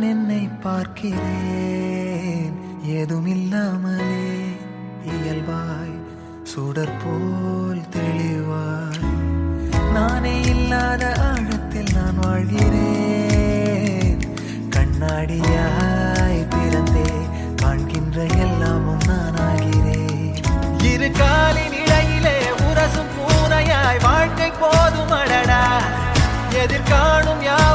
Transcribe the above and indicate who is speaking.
Speaker 1: நான் என்னை பார்க்கிறேன். ஏதுமில்லாமலே இயல்பாய் சுடர் போல் தெளிவாய். நானே இல்லாத ஆழத்தில் நான் வாழ்கிறேன். கண்ணாடியாய் பிறந்தே காண்கின்ற எல்லாமும் நான் ஆகிறேன் இரு காலின் இடையிலே உரசும் பூனையாய் வாழ்க்கை போதும் அடடா எதிர்காணும் யார்